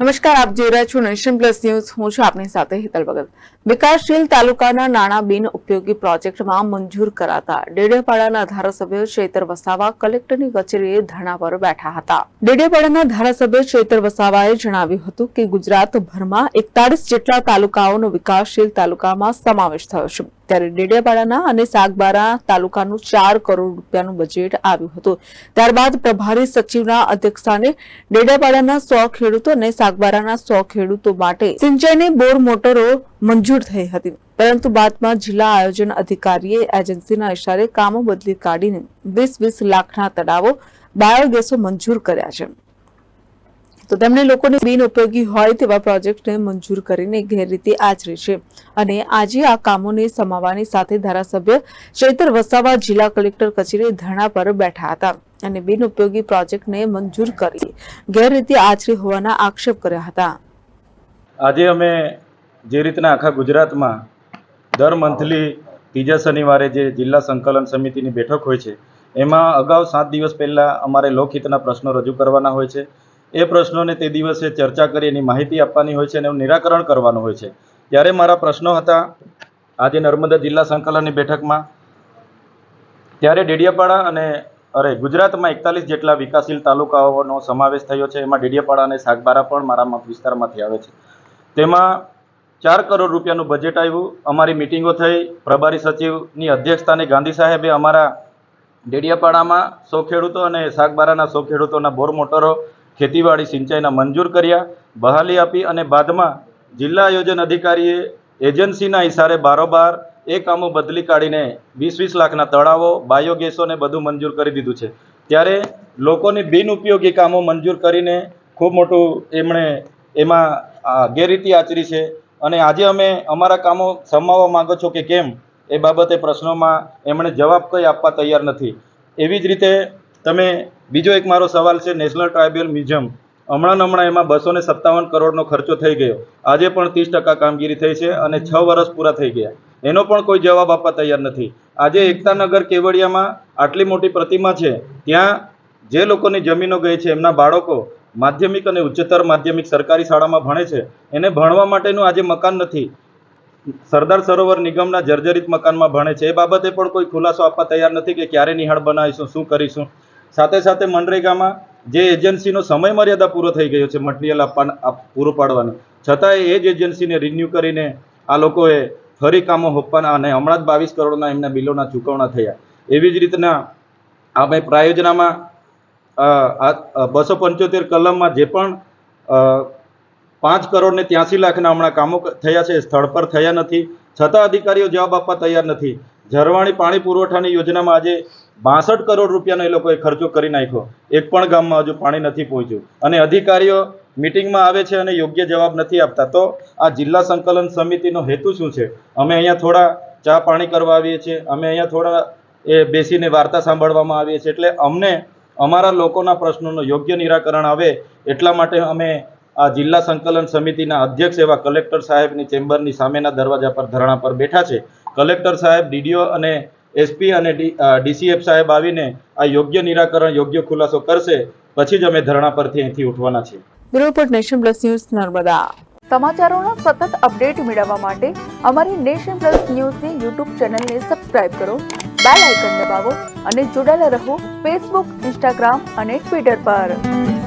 નમસ્કાર, આપ જોઈ રહ્યા છો નેશન પ્લસ ન્યૂઝ. હું છું આપની સાથે હિતલ ભગત. વિકાસશીલ તાલુકાના નાણાં બિન ઉપયોગી પ્રોજેક્ટમાં મંજૂર કરાતા ડેડિયાપાડાના ધારાસભ્ય ચૈતર વસાવા કલેક્ટરની કચેરીએ ધરણા પર બેઠા હતા. ડેડિયાપાડાના ધારાસભ્ય ચૈતર વસાવાએ જણાવ્યું હતું કે ગુજરાતભરમાં એકતાળીસ જેટલા તાલુકાઓનો વિકાસશીલ તાલુકામાં સમાવેશ થયો છે. ત્યારે ડેડિયાપાડાના અને સાગબારા તાલુકાનું ચાર કરોડ રૂપિયાનું બજેટ આવ્યું હતું. ત્યારબાદ પ્રભારી સચિવના અધ્યક્ષસ્થાને ડેડિયાપાડાના સો ખેડૂતો અને સાગબારાના સો ખેડૂતો માટે સિંચાઈની બોર મોટરો મંજૂર થઈ હતી. પરંતુ બાદમાં જિલ્લા આયોજન અધિકારીએ એજન્સીના ઇશારે કામો બદલી કાઢીને વીસ વીસ લાખના તળાવો બાયોગેસો મંજૂર કર્યા છે. તો તેમણે લોકોને બિન ઉપયોગી હોય તેવા પ્રોજેક્ટને મંજૂર કરીને ગેરરીતિ આચરી છે. અને આજે આ કામોને સમાવવાની સાથે ધારાસભ્ય ચૈતર વસાવા જિલ્લા કલેક્ટર કચેરી ધરણા પર બેઠા હતા અને બિન ઉપયોગી પ્રોજેક્ટને મંજૂર કરી ગેરરીતિ આચરી હોવાના આક્ષેપ કર્યા હતા. આજે અમે જે રીતના આખા ગુજરાતમાં દર મંથલી ત્રીજા શનિવારે જે જિલ્લા સંકલન સમિતિની બેઠક હોય છે, એમાં અગાઉ સાત દિવસ પહેલાં અમારે લોકહિતના પ્રશ્નો રજૂ કરવાના હોય છે. એ પ્રશ્નોને તે દિવસે ચર્ચા કરી, એની માહિતી આપવાની હોય છે અને એનું નિરાકરણ કરવાનું હોય છે. ત્યારે મારા પ્રશ્નો હતા, આજે નર્મદા જિલ્લા સંકલનની બેઠકમાં. ત્યારે ડેડિયાપાડા અને, અરે, ગુજરાતમાં એકતાલીસ જેટલા વિકાસશીલ તાલુકાઓનો સમાવેશ થયો છે. એમાં ડેડિયાપાડા અને સાગબારા પણ મારા વિસ્તારમાંથી આવે છે. તેમાં ચાર કરોડ રૂપિયાનું બજેટ આવ્યું. અમારી મિટિંગો થઈ. પ્રભારી સચિવની અધ્યક્ષતાને ગાંધી સાહેબે અમારા ડેડિયાપાડામાં સો ખેડૂતો અને શાકબારાના સો ખેડૂતોના બોર મોટરો ખેતીવાડી સિંચાઈના મંજૂર કર્યા. બહાલી આપી અને બાદમાં જિલ્લા આયોજન અધિકારીએ એજન્સીના ઇશારે બારોબાર એ કામો બદલી કાઢીને વીસ વીસ લાખના તળાવો, બાયોગેસોને બધું મંજૂર કરી દીધું છે. ત્યારે લોકોની બિનઉપયોગી કામો મંજૂર કરીને ખૂબ મોટું એમણે એમાં ગેરરીતિ આચરી છે. અને આજે અમે અમારા કામો સમાવવા માંગો છો કે કેમ એ બાબતે પ્રશ્નોમાં એમણે જવાબ કંઈ આપવા તૈયાર નથી. એવી જ રીતે તમે બીજો એક મારો સવાલ છે નેશનલ ટ્રાઇબલ મ્યુઝિયમ હમણાં હમણાં એમાં બસો ને સત્તાવન કરોડનો ખર્ચો થઈ ગયો. આજે પણ ત્રીસ ટકા કામગીરી થઈ છે અને છ વર્ષ પૂરા થઈ ગયા. એનો પણ કોઈ જવાબ આપવા તૈયાર નથી. આજે એકતાનગર કેવડિયામાં આટલી મોટી પ્રતિમા છે, ત્યાં જે લોકોની જમીનો ગઈ છે, એમના બાળકો માધ્યમિક અને ઉચ્ચતર માધ્યમિક સરકારી શાળામાં ભણે છે. એને ભણવા માટેનું આજે મકાન નથી. સરદાર સરોવર નિગમના જર્જરિત મકાનમાં ભણે છે. એ બાબતે પણ કોઈ ખુલાસો આપવા તૈયાર નથી કે ક્યારે નિહાળ બનાવીશું, શું કરીશું. સાથે સાથે મનરેગામાં જે એજન્સીનો સમય મર્યાદા પૂરો થઈ ગયો છે, મટીરિયલ આપવા આપ- પૂરું પાડવાનું. છતાંય એ જ એજન્સીને રિન્યૂ કરીને આ લોકોએ ફરી કામો હોપવાના અને હમણાં જ બાવીસ કરોડના એમના બિલોના ચૂકવણા થયા. એવી જ રીતના આપણે પ્રાયોજનામાં બસો પંચોતેર કલમમાં જે પણ પાંચ કરોડ ને ત્યાંસી લાખના હમણાં કામો થયા છે સ્થળ પર થયા નથી. છતાં અધિકારીઓ જવાબ આપવા તૈયાર નથી. ઝરવાણી પાણી પુરવઠાની યોજનામાં આજે બાસઠ કરોડ રૂપિયાનો એ લોકોએ ખર્ચો કરી નાખ્યો. એક પણ ગામમાં હજુ પાણી નથી પહોંચ્યું. અને અધિકારીઓ મિટિંગમાં આવે છે અને યોગ્ય જવાબ નથી આપતા. તો આ જિલ્લા સંકલન સમિતિનો હેતુ શું છે? અમે અહીંયા થોડા ચા પાણી કરવા આવીએ છીએ. અમે અહીંયા થોડા એ બેસીને વાર્તા સાંભળવામાં આવીએ છીએ. એટલે અમને અમારા લોકોના પ્રશ્નોનું યોગ્ય નિરાકરણ આવે એટલા માટે અમે આ જિલ્લા સંકલન સમિતિના અધ્યક્ષ એવા કલેક્ટર સાહેબની ચેમ્બરની સામેના દરવાજા પર, ધરણા પર બેઠા છે. કલેક્ટર સાહેબ ડીડીઓ અને એસપી અને ડીસીએફ સાહેબ આવીને આ યોગ્ય નિરાકરણ યોગ્ય ખુલાસો કરશે. પછી જ અમે ધરણા પરથી અહીંથી ઉઠવાના છીએ. Bureau report nation plus news Narmada. સમાચારોના સતત અપડેટ મેળવવા માટે અમારી નેશન પ્લસ ન્યૂઝની યુટ્યુબ ચેનલને સબસ્ક્રાઇબ કરો બેલ આઇકન દબાવો અને જોડાયેલા રહો ફેસબુક ઇન્સ્ટાગ્રામ અને ટ્વિટર પર.